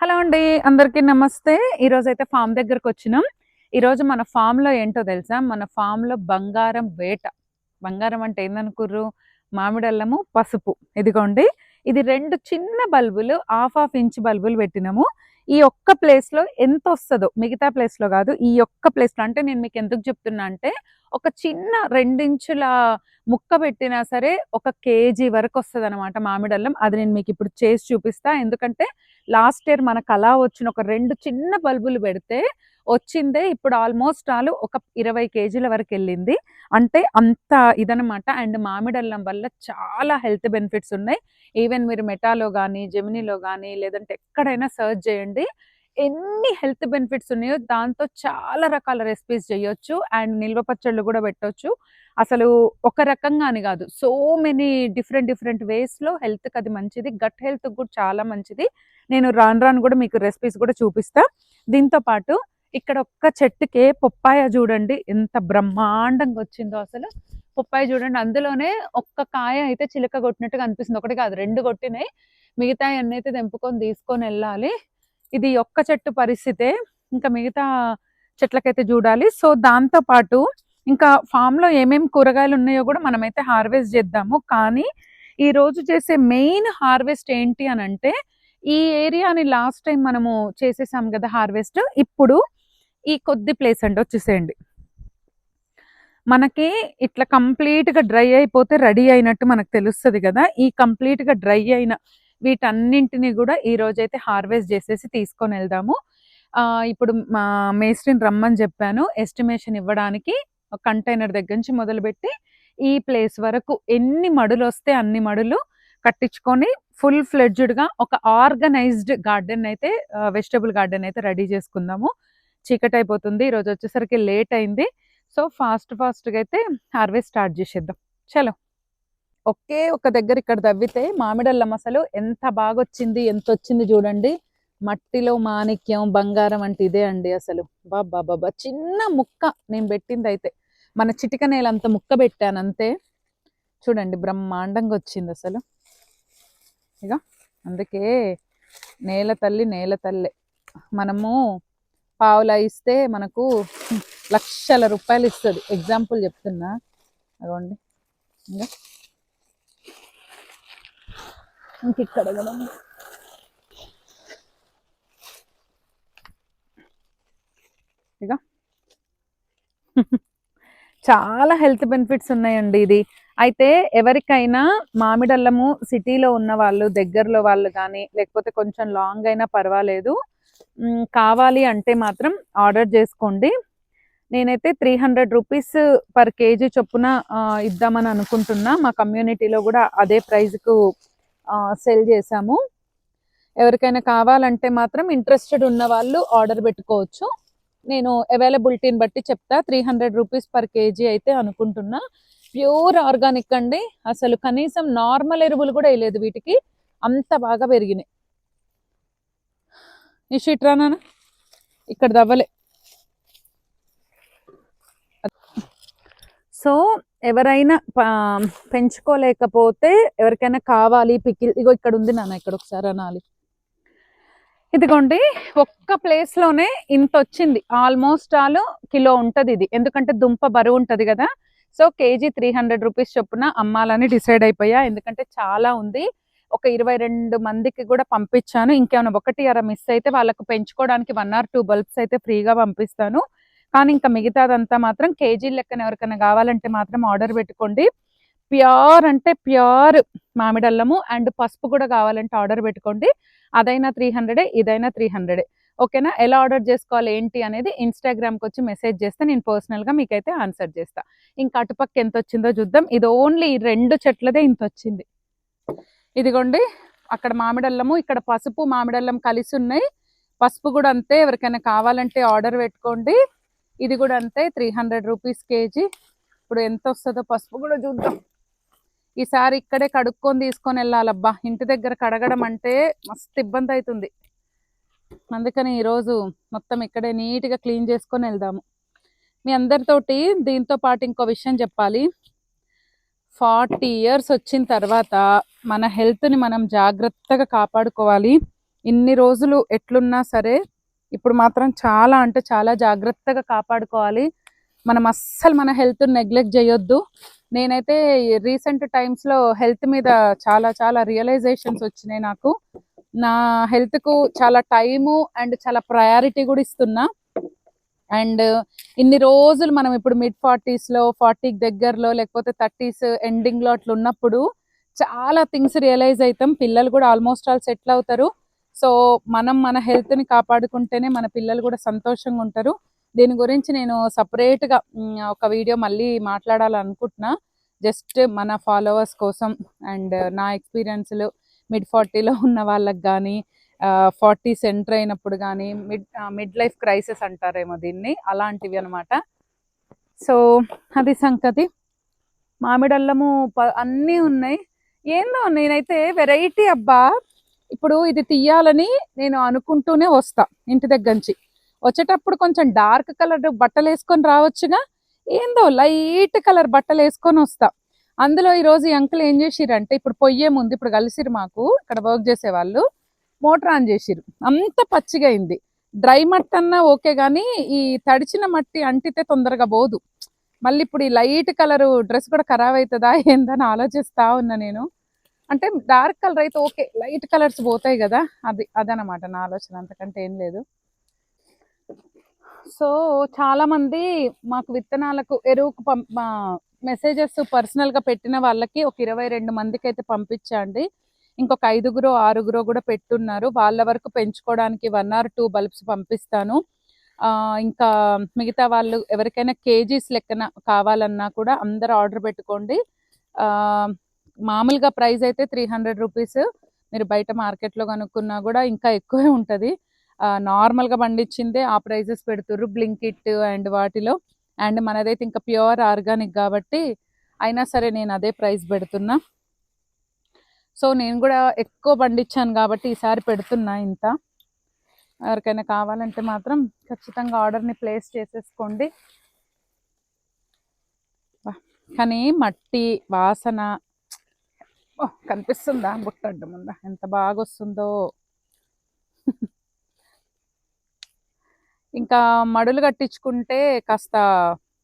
Hello అండి అందరికీ నమస్తే. ఈరోజు అయితే ఫామ్ దగ్గరకు వచ్చినాం. ఈరోజు మన ఫామ్లో ఏంటో తెలుసా? మన ఫామ్లో బంగారం వేట. బంగారం అంటే ఏందనుకుర్రు మామిడి అల్లము పసుపు. ఇదిగోండి. ఇది రెండు చిన్న బల్బులు హాఫ్ హాఫ్ ఇంచ్ బల్బులు పెట్టినాము. ఈ ఒక్క ప్లేస్లో ఎంత వస్తుందో మిగతా ప్లేస్లో కాదు ఈ ఒక్క ప్లేస్లో అంటే నేను మీకు ఎందుకు చెప్తున్నా అంటే ఒక చిన్న రెండించుల ముక్క పెట్టినా సరే ఒక కేజీ వరకు వస్తుంది అనమాట మామిడల్లం అది నేను మీకు ఇప్పుడు చేసి చూపిస్తా. ఎందుకంటే లాస్ట్ ఇయర్ మనకు అలా వచ్చిన ఒక రెండు చిన్న బల్బులు పెడితే వచ్చిందే ఇప్పుడు ఆల్మోస్ట్ ఆల్ ఒక ఇరవై కేజీల వరకు వెళ్ళింది. అంటే అంత ఇదనమాట అండ్ మామిడల్లం వల్ల చాలా హెల్త్ బెనిఫిట్స్ ఉన్నాయి. ఈవెన్ మీరు మెటాలో కానీ జెమినీలో కానీ లేదంటే ఎక్కడైనా సర్చ్ చేయండి. ఎన్ని హెల్త్ బెనిఫిట్స్ ఉన్నాయో దాంతో చాలా రకాల రెసిపీస్ చేయొచ్చు అండ్ నిల్వ పచ్చళ్ళు కూడా పెట్టొచ్చు. అసలు ఒక రకంగా అని కాదు. సో మెనీ డిఫరెంట్ డిఫరెంట్ వేస్లో హెల్త్కి అది మంచిది. గట్ హెల్త్ కూడా చాలా మంచిది. నేను రాను రాను కూడా మీకు రెసిపీస్ కూడా చూపిస్తా. దీంతో పాటు ఇక్కడ ఒక్క చెట్టుకే పొప్పాయ చూడండి. ఎంత బ్రహ్మాండంగా వచ్చిందో అసలు. పొప్పాయ చూడండి. అందులోనే ఒక్క కాయ అయితే చిలక కొట్టినట్టుగా అనిపిస్తుంది. ఒకటి కాదు రెండు కొట్టినాయి. మిగతా అన్నీ అయితే తెంపుకొని తీసుకొని వెళ్ళాలి. ఇది ఒక్క చెట్టు పరిస్థితే ఇంకా మిగతా చెట్లకైతే చూడాలి. సో దాంతో పాటు ఇంకా ఫామ్లో ఏమేమి కూరగాయలు ఉన్నాయో కూడా మనమైతే హార్వెస్ట్ చేద్దాము. కానీ ఈ రోజు చేసే మెయిన్ హార్వెస్ట్ ఏంటి అని అంటే ఈ ఏరియాని లాస్ట్ టైం మనము చేసేసాం కదా హార్వెస్ట్ ఇప్పుడు ఈ కొద్ది ప్లేస్ అండి వచ్చేసేయండి. మనకి ఇట్లా కంప్లీట్గా డ్రై అయిపోతే రెడీ అయినట్టు మనకు తెలుస్తుంది కదా ఈ కంప్లీట్గా డ్రై అయిన వీటన్నింటిని కూడా ఈ రోజైతే హార్వెస్ట్ చేసేసి తీసుకొని వెళ్దాము. ఆ, ఇప్పుడు మా మేస్త్రిని రమ్మని చెప్పాను. ఎస్టిమేషన్ ఇవ్వడానికి కంటైనర్ దగ్గర నుంచి మొదలుపెట్టి ఈ ప్లేస్ వరకు ఎన్ని మడులు వస్తే అన్ని మడులు కట్టించుకొని ఫుల్ ఫ్లెడ్జ్డ్గా ఒక ఆర్గనైజ్డ్ గార్డెన్ అయితే వెజిటబుల్ గార్డెన్ అయితే రెడీ చేసుకుందాము. చీకటి అయిపోతుంది. ఈరోజు వచ్చేసరికి లేట్ అయింది. సో ఫాస్ట్ ఫాస్ట్గా అయితే హార్వెస్ట్ స్టార్ట్ చేసేద్దాం. చలో. ఒకే ఒక దగ్గర ఇక్కడ తవ్వితే మామిడల్లం అసలు ఎంత బాగా వచ్చింది ఎంత వచ్చింది చూడండి. మట్టిలో మాణిక్యం బంగారం అంటే ఇదే అండి అసలు. బాబా బాబా చిన్న ముక్క నేను పెట్టింది అయితే మన చిటిక నేల అంత ముక్క పెట్టాను అంతే చూడండి బ్రహ్మాండంగా వచ్చింది అసలు. ఇక అందుకే నేల తల్లి నేల తల్లే. మనము పావులా ఇస్తే మనకు లక్షల రూపాయలు ఇస్తుంది. ఎగ్జాంపుల్ చెప్తున్నా. అదిగోండి ఇంకా ఇంక ఇక్కడ కూడా ఇక చాలా హెల్త్ బెనిఫిట్స్ ఉన్నాయండి ఇది. అయితే ఎవరికైనా మామిడల్లము సిటీలో ఉన్న వాళ్ళు దగ్గరలో వాళ్ళు కానీ లేకపోతే కొంచెం లాంగ్ అయినా పర్వాలేదు. కావాలి అంటే మాత్రం ఆర్డర్ చేసుకోండి. నేనైతే three hundred rupees per KG చొప్పున ఇద్దామని అనుకుంటున్నా. మా కమ్యూనిటీలో కూడా అదే ప్రైజ్కు సెల్ చేసాము ఎవరికైనా కావాలంటే మాత్రం ఇంట్రెస్టెడ్ ఉన్న వాళ్ళు ఆర్డర్ పెట్టుకోవచ్చు. నేను అవైలబిలిటీని బట్టి చెప్తా. Three hundred rupees per KG అయితే అనుకుంటున్నా. ప్యూర్ ఆర్గానిక్ అండి. అసలు కనీసం నార్మల్ ఎరువులు కూడా వేయలేదు వీటికి. అంత బాగా పెరిగినాయి. ఇషిట్రానా ఇక్కడ దవ్వలే సో ఎవరైనా పెంచుకోలేకపోతే ఎవరికైనా కావాలి పికిల్ ఇగో ఇక్కడ ఉంది నాన్న ఇక్కడ ఒకసారి అనాలి. ఇదిగోండి ఒక్క ప్లేస్లోనే ఇంత వచ్చింది ఆల్మోస్ట్ ఆల్ కిలో ఉంటది ఇది. ఎందుకంటే దుంప బరువు ఉంటది కదా. So KG three hundred rupees చొప్పున అమ్మాలని డిసైడ్ అయిపోయా. ఎందుకంటే చాలా ఉంది. ఒక ఇరవై రెండు మందికి కూడా పంపించాను. ఇంకేమైనా ఒకటి అర మిస్ అయితే వాళ్ళకు పెంచుకోవడానికి వన్ ఆర్ టూ బల్బ్స్ అయితే ఫ్రీగా పంపిస్తాను. కానీ ఇంకా మిగతాదంతా మాత్రం కేజీ లెక్కన ఎవరికైనా కావాలంటే మాత్రం ఆర్డర్ పెట్టుకోండి. ప్యూర్ అంటే ప్యూర్ మామిడల్లము అండ్ పసుపు కూడా కావాలంటే ఆర్డర్ పెట్టుకోండి. అదైనా త్రీ హండ్రెడే ఇదైనా త్రీ హండ్రెడే. ఓకేనా? ఎలా ఆర్డర్ చేసుకోవాలి ఏంటి అనేది ఇన్స్టాగ్రామ్కి వచ్చి మెసేజ్ చేస్తే నేను పర్సనల్గా మీకైతే ఆన్సర్ చేస్తా. ఇంకా అటుపక్క ఎంత వచ్చిందో చూద్దాం. ఇది ఓన్లీ ఈ రెండు చెట్లదే ఇంత వచ్చింది ఇదిగోండి అక్కడ మామిడల్లము ఇక్కడ పసుపు మామిడల్లం కలిసి ఉన్నాయి. పసుపు కూడా అంతే ఎవరికైనా కావాలంటే ఆర్డర్ పెట్టుకోండి. ఇది కూడా అంతే త్రీ హండ్రెడ్ రూపీస్ కేజీ ఇప్పుడు ఎంత వస్తుందో పసుపు కూడా చూద్దాం. ఈసారి ఇక్కడే కడుక్కొని తీసుకొని వెళ్ళాలబ్బా. ఇంటి దగ్గర కడగడం అంటే మస్తు ఇబ్బంది అవుతుంది. అందుకని ఈరోజు మొత్తం ఇక్కడే నీట్గా క్లీన్ చేసుకొని వెళ్దాము. మీ అందరితోటి దీంతో పాటు ఇంకో విషయం చెప్పాలి. ఫార్టీ ఇయర్స్ వచ్చిన తర్వాత మన హెల్త్ని మనం జాగ్రత్తగా కాపాడుకోవాలి. ఇన్ని రోజులు ఎట్లున్నా సరే ఇప్పుడు మాత్రం చాలా అంటే చాలా జాగ్రత్తగా కాపాడుకోవాలి. మనం అస్సలు మన హెల్త్ నెగ్లెక్ట్ చేయొద్దు. నేనైతే రీసెంట్ టైమ్స్లో హెల్త్ మీద చాలా చాలా రియలైజేషన్స్ వచ్చినాయి నాకు. నా హెల్త్కు చాలా టైము అండ్ చాలా ప్రయారిటీ కూడా ఇస్తున్నా. అండ్ ఇన్ని రోజులు మనం ఇప్పుడు మిడ్ ఫార్టీస్లో ఫార్టీకి దగ్గరలో లేకపోతే థర్టీస్ ఎండింగ్లో అట్లా ఉన్నప్పుడు చాలా థింగ్స్ రియలైజ్ అవుతాం పిల్లలు కూడా ఆల్మోస్ట్ ఆల్ సెటిల్ అవుతారు. సో మనం మన హెల్త్ని కాపాడుకుంటేనే మన పిల్లలు కూడా సంతోషంగా ఉంటారు. దీని గురించి నేను సపరేట్గా ఒక వీడియో మళ్ళీ మాట్లాడాలనుకుంటున్నా. జస్ట్ మన ఫాలోవర్స్ కోసం అండ్ నా ఎక్స్పీరియన్స్లు మిడ్ ఫార్టీలో ఉన్న వాళ్ళకి కానీ ఫార్టీ సెంటర్ అయినప్పుడు కానీ మిడ్ మిడ్ లైఫ్ క్రైసిస్ అంటారేమో దీన్ని. అలాంటివి అనమాట సో అది సంగతి. మామిడల్లము ప- అన్నీ ఉన్నాయి. ఏందో నేనైతే వెరైటీ అబ్బా. ఇప్పుడు ఇది తీయాలని నేను అనుకుంటూనే వస్తా ఇంటి దగ్గర నుంచి. వచ్చేటప్పుడు కొంచెం డార్క్ కలర్ బట్టలు వేసుకొని రావచ్చుగా? ఏందో లైట్ కలర్ బట్టలు వేసుకొని వస్తా. అందులో ఈ రోజు ఈ అంకుల్ ఏం చేసిరంటే ఇప్పుడు పొయ్యే ముందు ఇప్పుడు కలిసిరు మాకు ఇక్కడ వర్క్ చేసే వాళ్ళు మోటార్ ఆన్ చేసిరు అంత పచ్చిగా అయింది. డ్రై మట్టి అన్నా ఓకే కానీ ఈ తడిచిన మట్టి అంటితే తొందరగా పోదు. మళ్ళీ ఇప్పుడు ఈ లైట్ కలర్ డ్రెస్ కూడా ఖరాబ్ అవుతుందా ఏందని ఆలోచిస్తా ఉన్నా నేను. అంటే డార్క్ కలర్ అయితే ఓకే లైట్ కలర్స్ పోతాయి కదా అది అదనమాట నా ఆలోచన అంతకంటే ఏం లేదు. సో చాలామంది మాకు విత్తనాలకు ఎరువుకు పంప్ మెసేజెస్ పర్సనల్గా పెట్టిన వాళ్ళకి ఒక ఇరవై రెండు మందికి అయితే పంపించండి. ఇంకొక ఐదుగురో ఆరుగురో కూడా పెట్టున్నారు. వాళ్ళ వరకు పెంచుకోవడానికి వన్ ఆర్ టూ బల్బ్స్ పంపిస్తాను. ఇంకా మిగతా వాళ్ళు ఎవరికైనా కేజీస్ లెక్కన కావాలన్నా కూడా అందరు ఆర్డర్ పెట్టుకోండి. మామూలుగా ప్రైస్ అయితే త్రీ హండ్రెడ్ రూపీస్. మీరు బయట మార్కెట్లో కనుక్కున్నా కూడా ఇంకా ఎక్కువే ఉంటుంది. నార్మల్గా పండించిందే ఆ ప్రైజెస్ పెడుతుర్రు. బ్లింకిట్ అండ్ వాటిలో. అండ్ మనదైతే ఇంకా ప్యూర్ ఆర్గానిక్ కాబట్టి అయినా సరే నేను అదే ప్రైస్ పెడుతున్నా. సో నేను కూడా ఎక్కువ పండించాను కాబట్టి ఈసారి పెడుతున్నా ఇంత. ఎవరికైనా కావాలంటే మాత్రం ఖచ్చితంగా ఆర్డర్ని ప్లేస్ చేసేసుకోండి. కానీ మట్టి వాసన ఓ, కనిపిస్తుందా బుట్టడ్డు ముంద? ఎంత బాగా వస్తుందో ఇంకా మడులు కట్టించుకుంటే కాస్త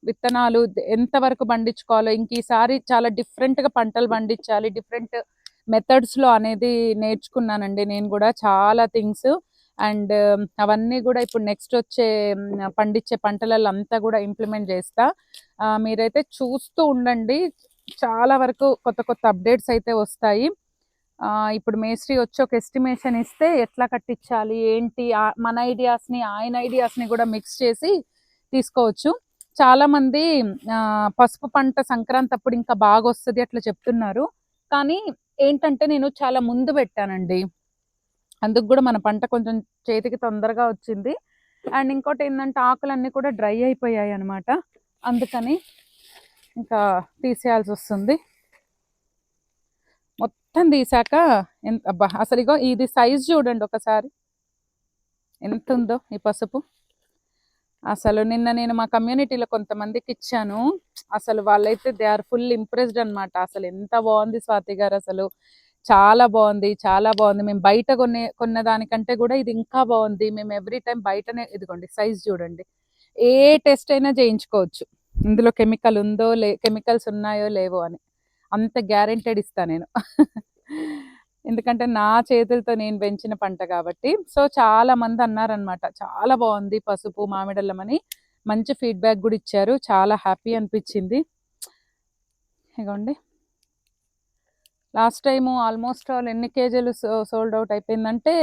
విత్తనాలు ఎంతవరకు పండించుకోవాలో ఇంక ఈసారి చాలా డిఫరెంట్గా పంటలు పండించాలి డిఫరెంట్ మెథడ్స్లో అనేది నేర్చుకున్నానండి నేను కూడా చాలా థింగ్స్. అండ్ అవన్నీ కూడా ఇప్పుడు నెక్స్ట్ వచ్చే పండించే పంటలలో అంతా కూడా ఇంప్లిమెంట్ చేస్తా. మీరైతే చూస్తూ ఉండండి. చాలా వరకు కొత్త కొత్త అప్డేట్స్ అయితే వస్తాయి. ఆ, ఇప్పుడు మేస్త్రి వచ్చి ఒక ఎస్టిమేషన్ ఇస్తే ఎట్లా కట్టించాలి ఏంటి మన ఐడియాస్ని ఆయన ఐడియాస్ని కూడా మిక్స్ చేసి తీసుకోవచ్చు. చాలా మంది ఆ, పసుపు పంట సంక్రాంతి అప్పుడు ఇంకా బాగా వస్తుంది అట్లా చెప్తున్నారు. కానీ ఏంటంటే నేను చాలా ముందు పెట్టానండి. అందుకు కూడా మన పంట కొంచెం చేతికి తొందరగా వచ్చింది. అండ్ ఇంకోటి ఏంటంటే ఆకులన్నీ కూడా డ్రై అయిపోయాయి అనమాట అందుకని ఇంకా తీసేయాల్సి వస్తుంది. మొత్తం తీసాక ఎంత అబ్బా! అసలు ఇగో ఇది సైజ్ చూడండి ఒకసారి. ఎంత ఉందో ఈ పసుపు. అసలు నిన్న నేను మా కమ్యూనిటీలో కొంతమందికి ఇచ్చాను. అసలు వాళ్ళైతే దే ఆర్ ఫుల్ ఇంప్రెస్డ్ అనమాట అసలు ఎంత బాగుంది స్వాతి గారు అసలు. చాలా బాగుంది చాలా బాగుంది. మేము బయట కొనే కొన్న దానికంటే కూడా ఇది ఇంకా బాగుంది. మేము ఎవ్రీ టైం బయటనే ఇదిగోండి సైజ్ చూడండి. ఏ టెస్ట్ అయినా చేయించుకోవచ్చు. ఇందులో కెమికల్ ఉందో లే కెమికల్స్ ఉన్నాయో లేవో అని. అంత గ్యారెంటెడ్ ఇస్తా నేను. ఎందుకంటే నా చేతులతో నేను పెంచిన పంట కాబట్టి. సో చాలా మంది అన్నారనమాట చాలా బాగుంది పసుపు మామిడల్లం అని. మంచి ఫీడ్బ్యాక్ కూడా ఇచ్చారు. చాలా హ్యాపీ అనిపించింది. ఇగోండి. లాస్ట్ టైము ఆల్మోస్ట్ ఆల్ ఎన్ని కేజీలు సోల్డ్ అవుట్ అయిపోయిందంటే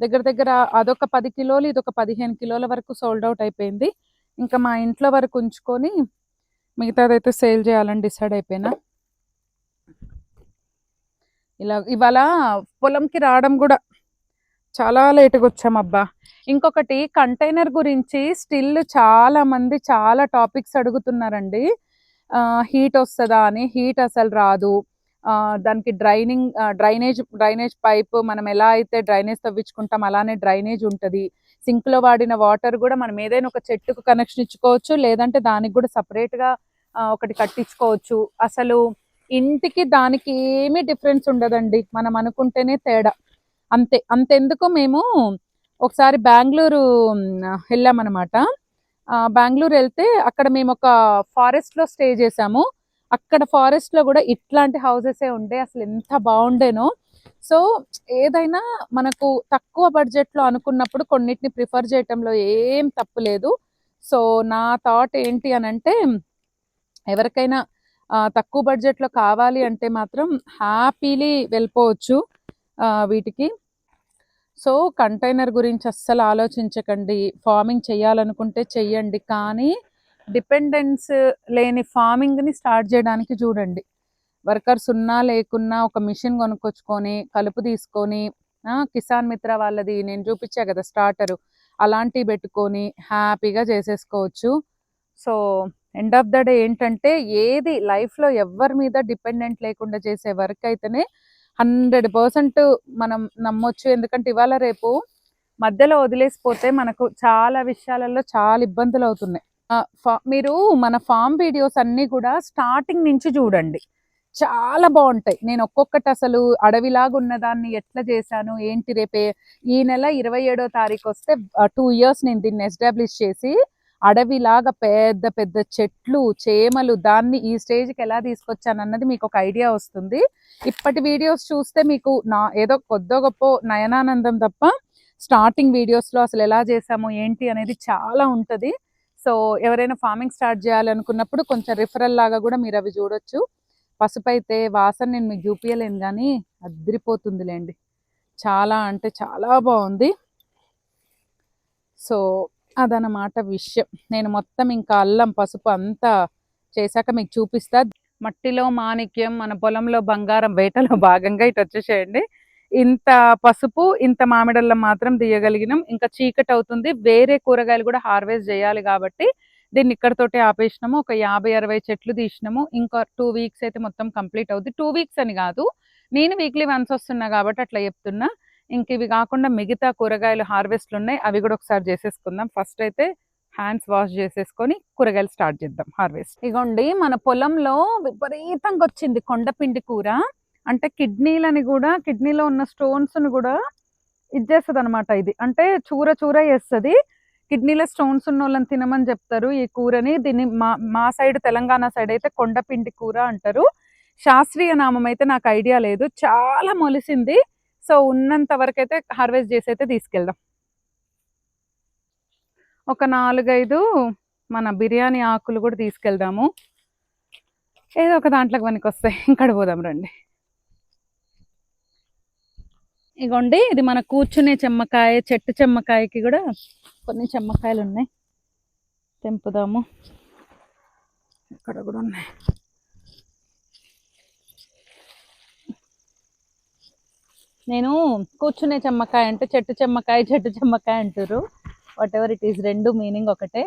దగ్గర దగ్గర అదొక పది కిలోలు ఇదొక పదిహేను కిలోల వరకు సోల్డ్ అవుట్ అయిపోయింది. ఇంకా మా ఇంట్లో వరకు ఉంచుకొని మిగతాదైతే సేల్ చేయాలని డిసైడ్ అయిపోయినా. ఇలా ఇవాళ పొలంకి రావడం కూడా చాలా లేటుగా వచ్చాం అబ్బా ఇంకొకటి కంటైనర్ గురించి స్టిల్ చాలా మంది చాలా టాపిక్స్ అడుగుతున్నారండి. హీట్ వస్తుందా అని. హీట్ అసలు రాదు. దానికి డ్రైనింగ్ డ్రైనేజ్ డ్రైనేజ్ పైప్ మనం ఎలా అయితే డ్రైనేజ్ తవ్వించుకుంటాం అలానే డ్రైనేజ్ ఉంటుంది. సింక్లో వాడిన వాటర్ కూడా మనం ఏదైనా ఒక చెట్టుకు కనెక్షన్ ఇచ్చుకోవచ్చు లేదంటే దానికి కూడా సపరేట్గా ఒకటి కట్టించుకోవచ్చు. అసలు ఇంటికి దానికి ఏమీ డిఫరెన్స్ ఉండదండి. మనం అనుకుంటేనే తేడా. అంతే అంతెందుకు మేము ఒకసారి బెంగళూరు వెళ్ళామన్నమాట. బెంగళూరు వెళ్తే అక్కడ మేము ఒక ఫారెస్ట్లో స్టే చేసాము అక్కడ ఫారెస్ట్లో కూడా ఇట్లాంటి హౌసెస్ ఉండే అసలు ఎంత బాగుండేనో. సో ఏదైనా మనకు తక్కువ బడ్జెట్లో అనుకున్నప్పుడు కొన్నిటిని ప్రిఫర్ చేయటంలో ఏం తప్పు లేదు. సో నా థాట్ ఏంటి అని అంటే ఎవరికైనా తక్కువ బడ్జెట్లో కావాలి అంటే మాత్రం హ్యాపీలీ వెళ్ళిపోవచ్చు వీటికి. సో కంటైనర్ గురించి అస్సలు ఆలోచించకండి. ఫార్మింగ్ చేయాలనుకుంటే చెయ్యండి. కానీ డిపెండెన్స్ లేని ఫార్మింగ్ని స్టార్ట్ చేయడానికి చూడండి. వర్కర్స్ ఉన్నా లేకున్నా ఒక మిషన్ కొనుక్కొచ్చుకొని కలుపు తీసుకొని కిసాన్ మిత్ర వాళ్ళది నేను చూపించా కదా స్టార్టరు. అలాంటివి పెట్టుకొని హ్యాపీగా చేసేసుకోవచ్చు. So end of the day ఏంటంటే ఏది లైఫ్లో ఎవరి మీద డిపెండెంట్ లేకుండా చేసే వర్క్ అయితేనే హండ్రెడ్ పర్సెంట్ మనం నమ్మొచ్చు. ఎందుకంటే ఇవాళ రేపు మధ్యలో వదిలేసిపోతే మనకు చాలా విషయాలలో చాలా ఇబ్బందులు అవుతున్నాయి మీరు మన ఫామ్ వీడియోస్ అన్నీ కూడా స్టార్టింగ్ నుంచి చూడండి. చాలా బాగుంటాయి. నేను ఒక్కొక్కటి అసలు అడవిలాగా ఉన్నదాన్ని ఎట్లా చేశాను ఏంటి రేపే? ఈ నెల ఇరవై ఏడో తారీఖు వస్తే టూ ఇయర్స్ నేను దీన్ని ఎస్టాబ్లిష్ చేసి అడవిలాగా పెద్ద పెద్ద చెట్లు చేమలు దాన్ని ఈ స్టేజ్కి ఎలా తీసుకొచ్చాను అన్నది మీకు ఒక ఐడియా వస్తుంది. ఇప్పటి వీడియోస్ చూస్తే మీకు నా ఏదో కొద్దో గొప్ప నయనానందం తప్ప స్టార్టింగ్ వీడియోస్లో అసలు ఎలా చేసాము ఏంటి అనేది చాలా ఉంటుంది. సో ఎవరైనా ఫార్మింగ్ స్టార్ట్ చేయాలనుకున్నప్పుడు కొంచెం రిఫరల్ లాగా కూడా మీరు అవి చూడొచ్చు. పసుపు అయితే వాసన నేను మీకు చూపించలేను కానీ అదిరిపోతుందిలేండి. చాలా అంటే చాలా బాగుంది. సో అదనమాట విషయం. నేను మొత్తం ఇంకా అల్లం పసుపు అంతా చేశాక మీకు చూపిస్తా. మట్టిలో మాణిక్యం మన పొలంలో బంగారం వేటలో భాగంగా ఇటు వచ్చేసేయండి. ఇంత పసుపు ఇంత మామిడల్లం మాత్రం తీయగలిగినాం. ఇంకా చీకటి అవుతుంది. వేరే కూరగాయలు కూడా హార్వెస్ట్ చేయాలి కాబట్టి దీన్ని ఇక్కడతోటే ఆపేసినాము. ఒక యాభై అరవై చెట్లు తీసినాము. ఇంకా టూ వీక్స్ అయితే మొత్తం కంప్లీట్ అవుతుంది టూ వీక్స్ అని కాదు. నేను వీక్లీ వన్స్ వస్తున్నా కాబట్టి అట్లా చెప్తున్నా. ఇంక ఇవి కాకుండా మిగతా కూరగాయలు హార్వెస్ట్లు ఉన్నాయి. అవి కూడా ఒకసారి చేసేసుకుందాం. ఫస్ట్ అయితే హ్యాండ్స్ వాష్ చేసేసుకొని కూరగాయలు స్టార్ట్ చేద్దాం హార్వెస్ట్ ఇగోండి మన పొలంలో విపరీతంగా వచ్చింది కొండపిండి కూర. అంటే కిడ్నీలని కూడా కిడ్నీలో ఉన్న స్టోన్స్ని కూడా ఇచ్చేస్తుంది అనమాట ఇది. అంటే చూర చూర వేస్తుంది కిడ్నీలో స్టోన్స్ ఉన్న వాళ్ళని తినమని చెప్తారు. ఈ కూరని దీన్ని మా మా సైడ్ తెలంగాణ సైడ్ అయితే కొండపిండి కూర అంటారు. శాస్త్రీయ నామం అయితే నాకు ఐడియా లేదు. చాలా మొలిసింది. సో ఉన్నంత వరకు అయితే హార్వెస్ట్ చేసి అయితే తీసుకెళ్దాం. ఒక నాలుగైదు మన బిర్యానీ ఆకులు కూడా తీసుకెళ్దాము. ఏదో ఒక దాంట్లోకి పనికి వస్తాయి ఇక్కడ పోదాం రండి. ఇగోండి ఇది మన కూర్చునే చెమ్మకాయ చెట్టు చెమ్మకాయకి కూడా కొన్ని చెమ్మకాయలు ఉన్నాయి. తెంపుదాము. ఇక్కడ కూడా ఉన్నాయి. నేను కూర్చునే చెమ్మకాయ అంటే చెట్టు చెమ్మకాయ చెట్టు చెమ్మకాయ అంటారు వాట్ ఎవర్ ఇట్ ఈస్ రెండు మీనింగ్ ఒకటే.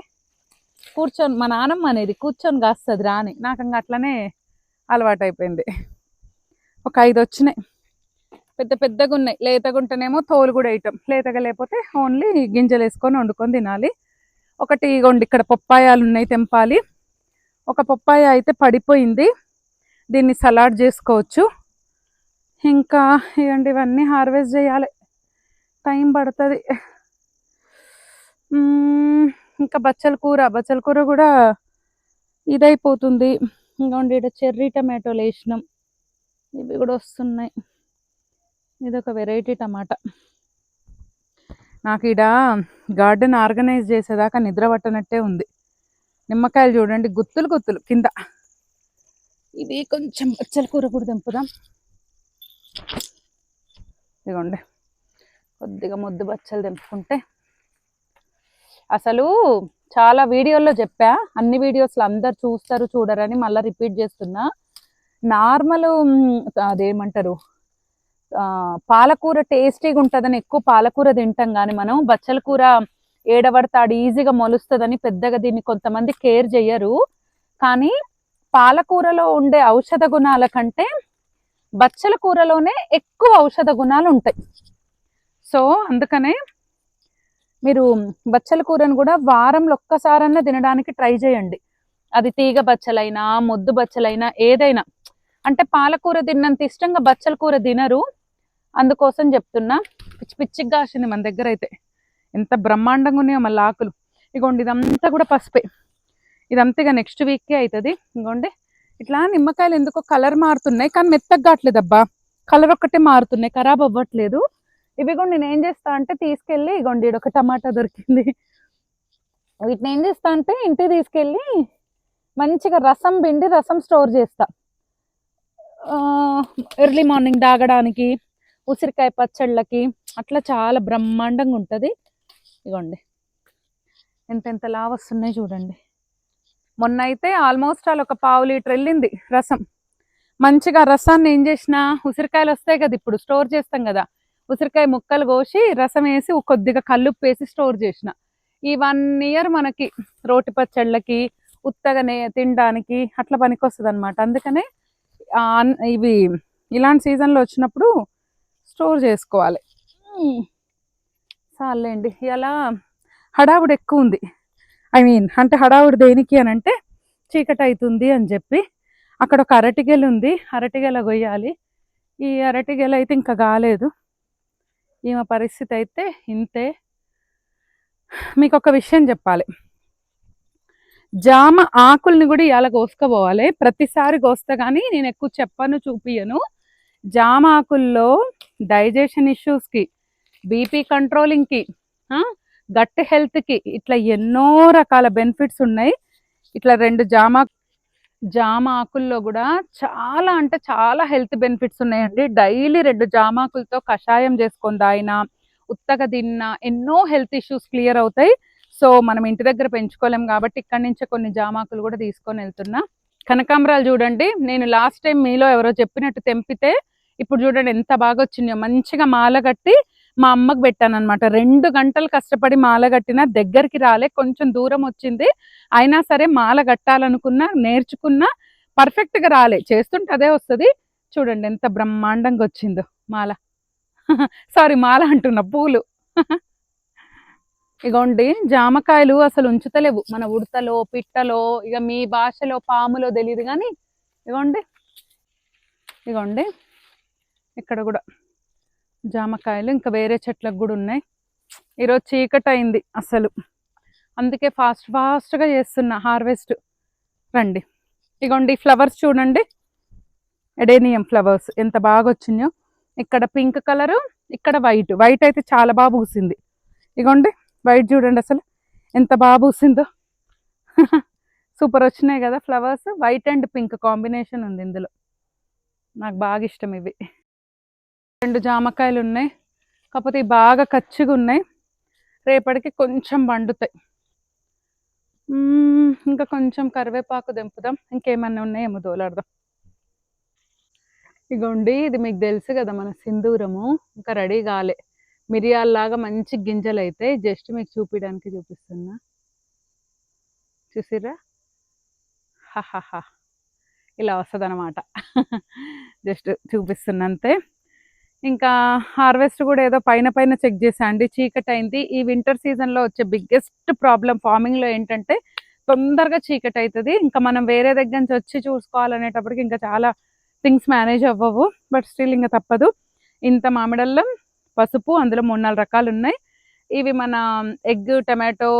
కూర్చొని మా నానమ్మ అనేది కూర్చొని కాస్తుంది రాని. నాకు ఇంకా అట్లనే అలవాటు అయిపోయింది ఒక ఐదు వచ్చినాయి పెద్ద పెద్దగా ఉన్నాయి. లేతగా ఉంటేనేమో తోలు కూడా వేయటం. లేతగా లేకపోతే ఓన్లీ గింజలు వేసుకొని వండుకొని తినాలి. ఒకటి ఇగోండి ఇక్కడ పప్పాయాలు ఉన్నాయి తెంపాలి. ఒక పప్పాయ అయితే పడిపోయింది. దీన్ని సలాడ్ చేసుకోవచ్చు. ఇంకా ఇవ్వండి ఇవన్నీ హార్వెస్ట్ చేయాలి. టైం పడుతుంది. ఇంకా బచ్చల కూర. బచ్చల కూర కూడా ఇదైపోతుంది. ఇంకోండి ఇక్కడ చెర్రీ టమాటోలు వేసినాం. ఇవి కూడా వస్తున్నాయి. ఇది ఒక వెరైటీ టమాటా. నాకు ఈడ గార్డెన్ ఆర్గనైజ్ చేసేదాకా నిద్ర పట్టనట్టే ఉంది. నిమ్మకాయలు చూడండి గుత్తులు గుత్తులు కింద. ఇది కొంచెం బచ్చల కూర కూడా దింపుదాం ఇదిగోండి కొద్దిగా ముద్దు బచ్చలు తెంపుకుంటే. అసలు చాలా వీడియోల్లో చెప్పా అన్ని వీడియోస్లో అందరు చూస్తారు చూడరని మళ్ళీ రిపీట్ చేస్తున్నా. నార్మల్ అదేమంటారు పాలకూర టేస్టీగా ఉంటుందని ఎక్కువ పాలకూర తింటాం కానీ మనం బచ్చల కూర ఏడబడతాడు ఈజీగా మొలుస్తుందని పెద్దగా దీన్ని కొంతమంది కేర్ చేయరు కానీ పాలకూరలో ఉండే ఔషధ గుణాల కంటే బచ్చల కూరలోనే ఎక్కువ ఔషధ గుణాలు ఉంటాయి. సో అందుకనే మీరు బచ్చల కూరను కూడా వారంలో ఒక్కసారన్నా తినడానికి ట్రై చేయండి. అది తీగ బచ్చలైనా ముద్దు బచ్చలైనా ఏదైనా. అంటే పాలకూర తిన్నంత ఇష్టంగా బచ్చల కూర తినరు. అందుకోసం చెప్తున్నా. పిచ్చి పిచ్చిగా కాసింది మన దగ్గర అయితే ఎంత బ్రహ్మాండంగా ఉన్నాయో మళ్ళీ ఆకులు. ఇగోండి ఇదంతా కూడా పసుపే. ఇదంతా ఇక నెక్స్ట్ వీక్కే అవుతుంది ఇంకోండి ఇట్లా నిమ్మకాయలు ఎందుకో కలర్ మారుతున్నాయి కానీ మెత్తగా కావట్లేదు అబ్బా కలర్ ఒక్కటే మారుతున్నాయి ఖరాబ్ అవ్వట్లేదు. ఇవి కూడా నేను ఏం చేస్తా అంటే తీసుకెళ్ళి ఇగోండి ఈడ ఒక టమాటా దొరికింది. వీటిని ఏం చేస్తా అంటే ఇంటికి తీసుకెళ్ళి మంచిగా రసం పిండి రసం స్టోర్ చేస్తా. ఎర్లీ మార్నింగ్ తాగడానికి ఉసిరికాయ పచ్చళ్ళకి అట్లా చాలా బ్రహ్మాండంగా ఉంటుంది. ఇగోండి. ఎంత ఎంత లావు వస్తున్నాయి చూడండి. మొన్న అయితే ఆల్మోస్ట్ ఆల్ ఒక పావు లీటర్ వెళ్ళింది రసం. మంచిగా రసాన్ని ఏం చేసిన ఉసిరికాయలు వస్తాయి కదా ఇప్పుడు స్టోర్ చేస్తాం కదా. ఉసిరికాయ ముక్కలు కోసి రసం వేసి కొద్దిగా కల్లుప్పు వేసి స్టోర్ చేసిన. ఈ వన్ ఇయర్ మనకి రోటి పచ్చళ్ళకి ఉత్తగానే తినడానికి అట్లా పనికొస్తుంది అనమాట అందుకనే ఇవి ఇలాంటి సీజన్లో వచ్చినప్పుడు స్టోర్ చేసుకోవాలి. మ్మ్. చాలండి ఇలా హడావుడి ఎక్కువ ఉంది. ఐ మీన్ అంటే హడావుడి దేనికి అని అంటే చీకటి అవుతుంది అని చెప్పి అక్కడ ఒక అరటిగెల ఉంది. అరటిగెల కొయ్యాలి. ఈ అరటిగెల అయితే ఇంకా కాలేదు. ఈమె పరిస్థితి అయితే ఇంతే. మీకు ఒక విషయం చెప్పాలి. జామ ఆకుల్ని కూడా ఇలా కోసుకపోవాలి ప్రతిసారి కోస్తా కానీ నేను ఎక్కువ చెప్పను చూపియను జామ ఆకుల్లో డైజెషన్ ఇష్యూస్కి బీపీ కంట్రోలింగ్కి గట్ హెల్త్కి ఇట్లా ఎన్నో రకాల బెనిఫిట్స్ ఉన్నాయి. ఇట్లా రెండు జామ జామ ఆకుల్లో కూడా చాలా అంటే చాలా హెల్త్ బెనిఫిట్స్ ఉన్నాయండి. డైలీ రెండు జామాకులతో కషాయం చేసుకొని తాగినా ఉత్తగా తిన్నా ఎన్నో హెల్త్ ఇష్యూస్ క్లియర్ అవుతాయి. సో మనం ఇంటి దగ్గర పెంచుకోలేం కాబట్టి ఇక్కడి నుంచే కొన్ని జామాకులు కూడా తీసుకొని వెళ్తున్నా. కనకాంబరాలు చూడండి. నేను లాస్ట్ టైం మీలో ఎవరో చెప్పినట్టు తెంపితే ఇప్పుడు చూడండి ఎంత బాగా వచ్చినాయో మంచిగా మాల కట్టి మా అమ్మకు పెట్టాను అనమాట రెండు గంటలు కష్టపడి మాల కట్టినా దగ్గరికి రాలే కొంచెం దూరం వచ్చింది. అయినా సరే మాల కట్టాలనుకున్నా నేర్చుకున్నా పర్ఫెక్ట్గా రాలే. చేస్తుంటే అదే వస్తుంది. చూడండి ఎంత బ్రహ్మాండంగా వచ్చిందో మాల. సారీ మాల అంటున్నా పూలు. ఇగోండి జామకాయలు అసలు ఉంచుతలేవు. మన ఉడతలో పిట్టలో ఇక మీ భాషలో పాములో తెలియదు కానీ ఇగోండి. ఇగోండి. ఇక్కడ కూడా. జామకాయలు ఇంకా వేరే చెట్లకు కూడా ఉన్నాయి. ఈరోజు చీకటి అయింది అసలు. అందుకే ఫాస్ట్ ఫాస్ట్గా చేస్తున్నా హార్వెస్ట్. రండి. ఇగోండి ఫ్లవర్స్ చూడండి. ఎడేనియం ఫ్లవర్స్ ఎంత బాగా వచ్చినాయో. ఇక్కడ పింక్ కలరు ఇక్కడ వైట్. వైట్ అయితే చాలా బాగా పూసింది. ఇగోండి వైట్ చూడండి అసలు. ఎంత బాగా పూసిందో. సూపర్ వచ్చినాయి కదా flowers. White and pink combination ఉంది ఇందులో. నాకు బాగా ఇష్టం ఇవి. రెండు జామకాయలు ఉన్నాయి కాకపోతే బాగా కచ్చిగా ఉన్నాయి రేపటికి కొంచెం వండుతాయి. ఇంకా కొంచెం కరివేపాకు దింపుదాం. ఇంకేమన్నా ఉన్నాయేమో దోలాడదాం. ఇగోండి ఇది మీకు తెలుసు కదా మన సింధూరము. ఇంకా రెడీ కాలే. మిరియాల్లాగా మంచి గింజలు అయితే జస్ట్ మీకు చూపించడానికి చూపిస్తున్నా. చూసిర్రా? హహహ. ఇలా వస్తుంది అనమాట జస్ట్ చూపిస్తున్నంతే. ఇంకా హార్వెస్ట్ కూడా ఏదో పైన పైన చెక్ చేసేయండి చీకటి అయింది. ఈ వింటర్ సీజన్లో వచ్చే బిగ్గెస్ట్ ప్రాబ్లం ఫార్మింగ్లో ఏంటంటే తొందరగా చీకటి అవుతుంది ఇంకా మనం వేరే దగ్గర నుంచి వచ్చి చూసుకోవాలనేటప్పటికి ఇంకా చాలా థింగ్స్ మేనేజ్ అవ్వవు. బట్ స్టిల్ ఇంకా తప్పదు. ఇంత మామిడల్లం పసుపు అందులో మూడు నాలుగు రకాలు ఉన్నాయి. ఇవి మన ఎగ్ టమాటో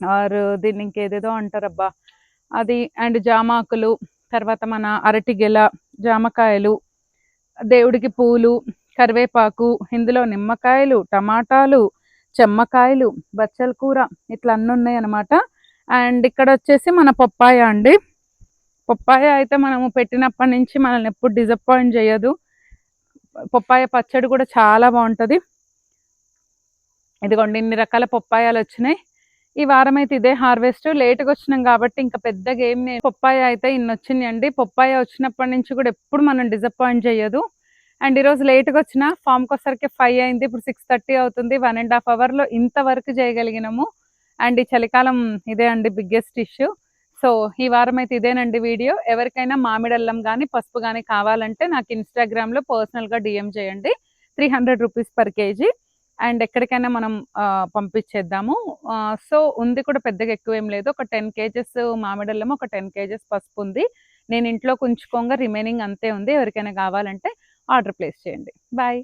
ఆర్ దీన్ని ఇంకేదేదో అంటారబ్బా. అది అండ్ జామాకులు తర్వాత మన అరటి గెల జామకాయలు దేవుడికి పూలు కరివేపాకు ఇందులో నిమ్మకాయలు టమాటాలు చెమ్మకాయలు బచ్చల కూర ఇట్లా అన్నీ ఉన్నాయన్నమాట. అండ్ ఇక్కడ వచ్చేసి మన పప్పాయ అండి. పప్పాయ అయితే మనము పెట్టినప్పటి నుంచి మనల్ని ఎప్పుడు డిసప్పాయింట్ చేయదు. పప్పాయ పచ్చడి కూడా చాలా బాగుంటుంది. ఇదిగోండి ఇన్ని రకాల పప్పాయాలు వచ్చినాయి. ఈ వారం అయితే ఇదే హార్వెస్ట్. లేట్గా వచ్చినాం కాబట్టి ఇంకా పెద్దగా ఏం నేను పొప్పాయ అయితే ఇన్ని వచ్చినాయండి. పొప్పాయ వచ్చినప్పటి నుంచి కూడా ఎప్పుడు మనం డిసప్పాయింట్ చేయదు. అండ్ ఈరోజు లేట్గా వచ్చిన ఫామ్కి వచ్చరికి ఫైవ్ అయింది. ఇప్పుడు సిక్స్ థర్టీ అవుతుంది. వన్ అండ్ హాఫ్ అవర్లో ఇంత చేయగలిగినాము. అండ్ ఈ చలికాలం ఇదే అండి బిగ్గెస్ట్ ఇష్యూ సో ఈ వారం అయితే ఇదేనండి వీడియో. ఎవరికైనా మామిడల్లం కానీ పసుపు కానీ కావాలంటే నాకు ఇన్స్టాగ్రామ్లో పర్సనల్గా డిఎం చేయండి. Three hundred rupees per KG and ఎక్కడికైనా మనం పంపించేద్దాము. సో ఉంది కూడా పెద్దగా ఎక్కువ ఏం లేదు. ఒక టెన్ కేజెస్ మామిడల్లం ఒక టెన్ కేజెస్ పసుపు ఉంది నేను ఇంట్లో ఉంచుకోగా రిమైనింగ్ అంతే ఉంది. ఎవరికైనా కావాలంటే ఆర్డర్ ప్లేస్ చేయండి. బాయ్.